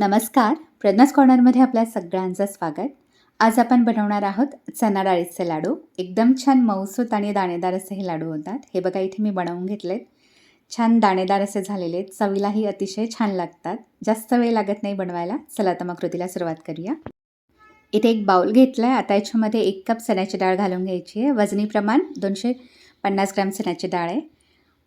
नमस्कार. प्रज्ञास कॉर्नरमध्ये आपल्या सगळ्यांचं स्वागत. आज आपण बनवणार आहोत चना डाळीचे लाडू. एकदम छान मऊसूत आणि दाणेदार असे हे लाडू होतात. हे बघा इथे मी बनवून घेतलेत. छान दाणेदार असे झालेले आहेत. चवीलाही अतिशय छान लागतात. जास्त वेळ लागत नाही बनवायला. चला तर मग कृतीला सुरुवात करूया. इथे एक बाउल घेतला आहे आता याच्यामध्ये एक कप चण्याची डाळ घालून घ्यायची आहे. वजनी प्रमाण दोनशे पन्नास ग्रॅम चण्याची डाळ आहे.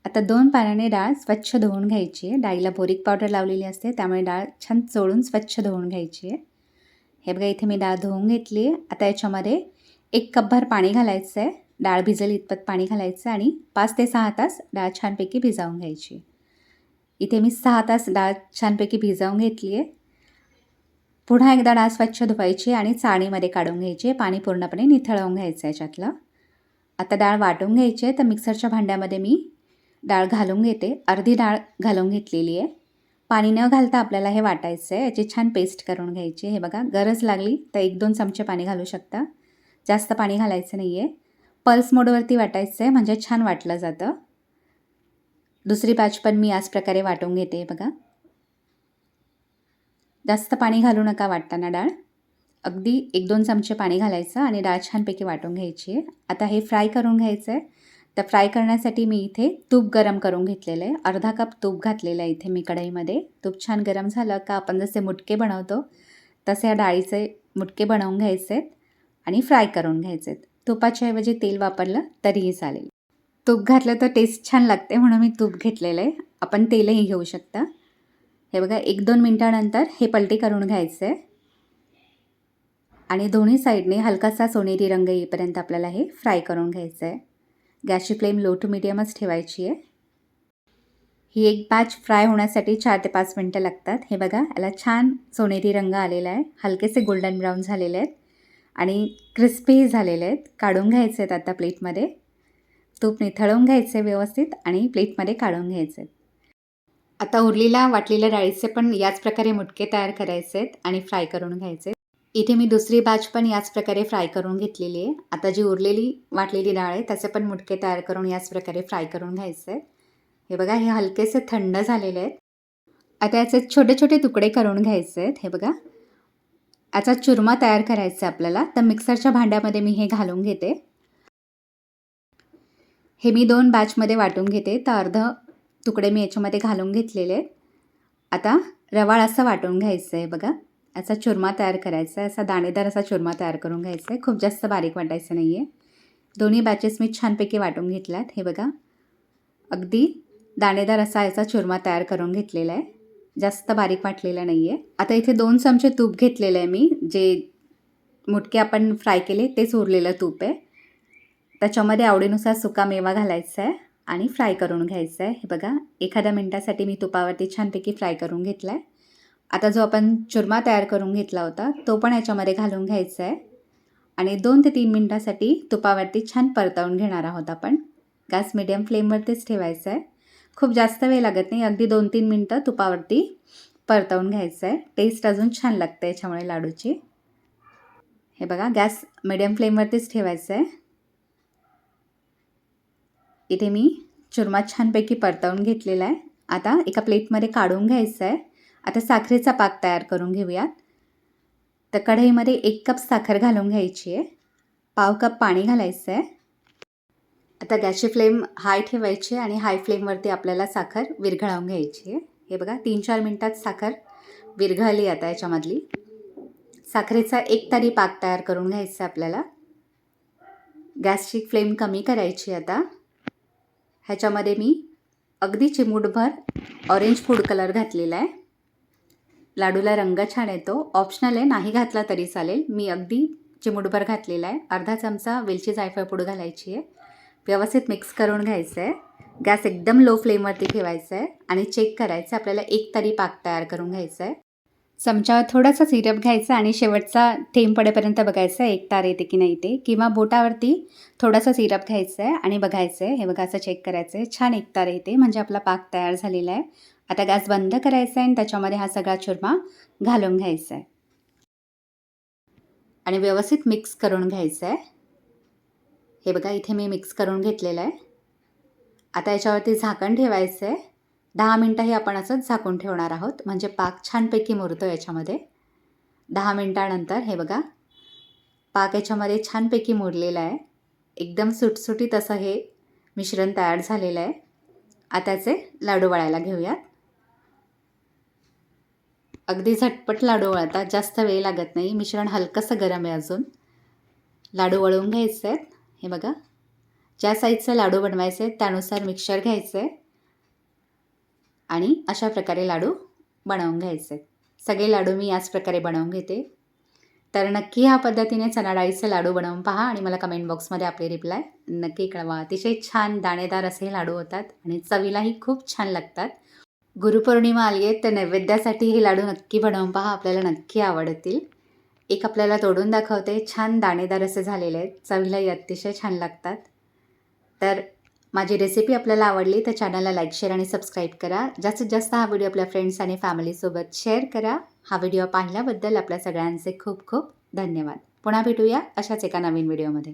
आता दोन पाण्याने डाळ स्वच्छ धुवून घ्यायची आहे. डाळीला बोरिक पावडर लावलेली असते त्यामुळे डाळ छान चोळून स्वच्छ धुवून घ्यायची आहे. हे बघा इथे मी डाळ धुवून घेतली आहे. आता याच्यामध्ये एक कपभर पाणी घालायचं आहे. डाळ भिजेल इतपत पाणी घालायचं आणि पाच ते सहा तास डाळ छानपैकी भिजावून घ्यायची इथे मी सहा तास डाळ छानपैकी भिजावून घेतली आहे. पुन्हा एकदा डाळ स्वच्छ धुवायची आणि चाळणीमध्ये काढून घ्यायची आहे. पाणी पूर्णपणे निथळवून घ्यायचं आहे याच्यातलं. आता डाळ वाटून घ्यायची आहे. तर मिक्सरच्या भांड्यामध्ये मी डाळ घालून घेते. अर्धी डाळ घालून घेतलेली आहे. पाणी न घालता आपल्याला हे वाटायचं आहे याची छान पेस्ट करून घ्यायची. हे बघा गरज लागली तर एक दोन चमचे पाणी घालू शकता. जास्त पाणी घालायचं नाही आहे पल्स मोडवरती वाटायचं आहे म्हणजे छान वाटलं जातं. दुसरी बॅच पण मी याच प्रकारे वाटून घेते बघा. जास्त पाणी घालू नका वाटताना डाळ. अगदी एक दोन चमचे पाणी घालायचं आणि डाळ छानपैकी वाटून घ्यायची आहे. आता हे फ्राय करून घ्यायचं आहे तर फ्राय करण्यासाठी मी इथे तूप गरम करून घेतलेलं आहे. अर्धा कप तूप घातलेलं आहे इथे मी कढईमध्ये. तूप छान गरम झालं का आपण जसे मुटके बनवतो तसे या डाळीचे मुटके बनवून घ्यायचे आहेत आणि फ्राय करून घ्यायचे. आहेत तुपाच्या ऐवजी तेल वापरलं तरीही चालेल. तूप घातलं तर टेस्ट छान लागते म्हणून मी तूप घेतलेलं आहे. आपण तेलही घेऊ शकता. हे बघा एक दोन मिनटानंतर हे पलटी करून घ्यायचं. आहे आणि दोन्ही साईडने हलकासा सोनेरी रंग येईपर्यंत आपल्याला हे फ्राय करून घ्यायचं आहे गॅसची फ्लेम लो टू मिडियमच ठेवायची आहे. ही एक बॅच फ्राय होण्यासाठी चार ते पाच मिनटं लागतात. हे बघा याला छान सोनेरी रंग आलेला आहे. हलकेसे गोल्डन ब्राऊन झालेले आहेत. आणि क्रिस्पीही झालेले आहेत. काढून घ्यायचे आहेत आता प्लेटमध्ये. तूप निथळवून घ्यायचे व्यवस्थित आणि प्लेटमध्ये काढून घ्यायचे आहेत. आता उरलेला वाटलेल्या डाळीचे पण याच प्रकारे मुटके तयार करायचे आहेत आणि फ्राय करून घ्यायचे इथे मी दुसरी बॅच पण याच प्रकारे फ्राय करून घेतलेली आहे. आता जी उरलेली वाटलेली डाळ आहे त्याचे पण मुटके तयार करून याच प्रकारे फ्राय करून घ्यायचे आहेत. हे बघा हे हलकेसे थंड झालेले आहेत. आता याचे छोटे छोटे तुकडे करून घ्यायचे आहेत. हे बघा. याचा चुरमा तयार करायचा आहे आपल्याला. तर मिक्सरच्या भांड्यामध्ये मी हे घालून घेते. हे मी दोन बॅचमध्ये वाटून घेते. तर अर्ध तुकडे मी याच्यामध्ये घालून घेतलेले आहेत. आता रवाळ असं वाटून घ्यायचं आहे. बघा. याचा चुरमा तयार करायचा आहे. असा दाणेदार असा चुरमा तयार करून घ्यायचा आहे. खूप जास्त बारीक वाटायचं नाही आहे दोन्ही बॅचेस मी छानपैकी वाटून घेतल्यात. हे बघा. अगदी दाणेदार असा याचा चुरमा तयार करून घेतलेला आहे. जास्त बारीक वाटलेला नाही आहे आता इथे दोन चमचे तूप घेतलेलं आहे मी. जे मुटके आपण फ्राय केले तेच उरलेलं तूप आहे. त्याच्यामध्ये आवडीनुसार सुका मेवा घालायचा आहे आणि फ्राय करून घ्यायचं आहे. हे बघा. एखाद्या मिनटासाठी मी तुपावरती छानपैकी फ्राय करून घेतला आहे आता जो आपण चुरमा तयार करून घेतला होता तो पण याच्यामध्ये घालून घ्यायचा आहे आणि दोन ते तीन मिनटासाठी तुपावरती छान परतवून घेणार आहोत आपण. गॅस मिडियम फ्लेमवरतीच ठेवायचा आहे खूप जास्त वेळ लागत नाही अगदी दोन तीन मिनटं तुपावरती परतवून घ्यायचं आहे टेस्ट अजून छान लागते याच्यामुळे लाडूची. हे बघा गॅस मिडियम फ्लेमवरतीच ठेवायचं आहे इथे मी चुरमा छानपैकी परतवून घेतलेला आहे आता एका प्लेटमध्ये काढून घ्यायचं आहे आता साखरेचा पाक तयार करून घेऊयात. तर कढईमध्ये एक कप साखर घालून घ्यायची आहे. पाव कप पाणी घालायचं आहे आता गॅसची फ्लेम हाय ठेवायची आणि हाय फ्लेमवरती आपल्याला साखर विरघळावून घ्यायची आहे. हे बघा तीन चार मिनटात साखर विरघळली आता याच्यामधली. साखरेचा एक तरी पाक तयार करून घ्यायचा आपल्याला. गॅसची फ्लेम कमी करायची आता. ह्याच्यामध्ये मी अगदी चिमूटभर ऑरेंज फूड कलर घातलेला आहे. लाडूला रंग छान येतो. ऑप्शनल आहे. नाही घातला तरी चालेल. मी अगदी चिमूटभर घातलेला आहे. अर्धा चमचा वेलची जायफळ पूड घालायची आहे. व्यवस्थित मिक्स करून घ्यायचं आहे गॅस एकदम लो फ्लेमवरती ठेवायचा आहे आणि चेक करायचं. आपल्याला एक तरी पाक तयार करून घ्यायचं आहे चमच्यावर थोडासा सिरप घ्यायचा आणि शेवटचा थेंब पडेपर्यंत बघायचं आहे एक तार येते की नाही ते. किंवा बोटावरती थोडासा सिरप घ्यायचा आहे आणि बघायचं आहे हे बघा असं चेक करायचं आहे छान एक तार येते. म्हणजे आपला पाक तयार झालेला आहे. आता गॅस बंद करायचा आहे आणि त्याच्यामध्ये हा सगळा चुरमा घालून घ्यायचा आहे. आणि व्यवस्थित मिक्स करून घ्यायचं आहे. हे बघा इथे मी मिक्स करून घेतलेलं आहे. आता याच्यावरती झाकण ठेवायचं आहे. दहा मिनटं हे आपण असंच झाकून ठेवणार आहोत. म्हणजे पाक छानपैकी मुरतो याच्यामध्ये. दहा मिनटानंतर हे बघा पाक याच्यामध्ये छानपैकी मुरलेला आहे. एकदम सुटसुटीत असं हे मिश्रण तयार झालेलं आहे. आताचे लाडू वळायला घेऊयात. अगदी झटपट लाडू वळतात जास्त वेळ लागत नाही. मिश्रण हलकंसं गरम आहे अजून. लाडू वळवून घ्यायचे आहेत. हे बघा. ज्या साईजचं लाडू बनवायचे आहेत त्यानुसार मिक्सर घ्यायचं आहे आणि अशा प्रकारे लाडू बनवून घ्यायचे आहेत. सगळे लाडू मी याच प्रकारे बनवून घेते. तर नक्की ह्या पद्धतीने चणा डाळीचे लाडू बनवून पहा आणि मला कमेंट बॉक्समध्ये आपले रिप्लाय नक्की कळवा. अतिशय छान दाणेदार असे लाडू होतात आणि चवीलाही खूप छान लागतात. गुरुपौर्णिमा आली आहे तर नैवेद्यासाठी हे लाडू नक्की बनवून पहा आपल्याला नक्की आवडतील. एक आपल्याला तोडून दाखवते छान दाणेदार असे झालेले आहेत चवीलाही अतिशय छान लागतात. तर माझी रेसिपी आपल्याला आवडली तर चॅनलला लाईक शेअर आणि सबस्क्राईब करा. जास्तीत जास्त हा व्हिडिओ आपल्या फ्रेंड्स आणि फॅमिलीसोबत शेअर करा. हा व्हिडिओ पाहिल्याबद्दल आपल्या सगळ्यांचे खूप खूप धन्यवाद. पुन्हा भेटूया अशाच एका नवीन व्हिडिओमध्ये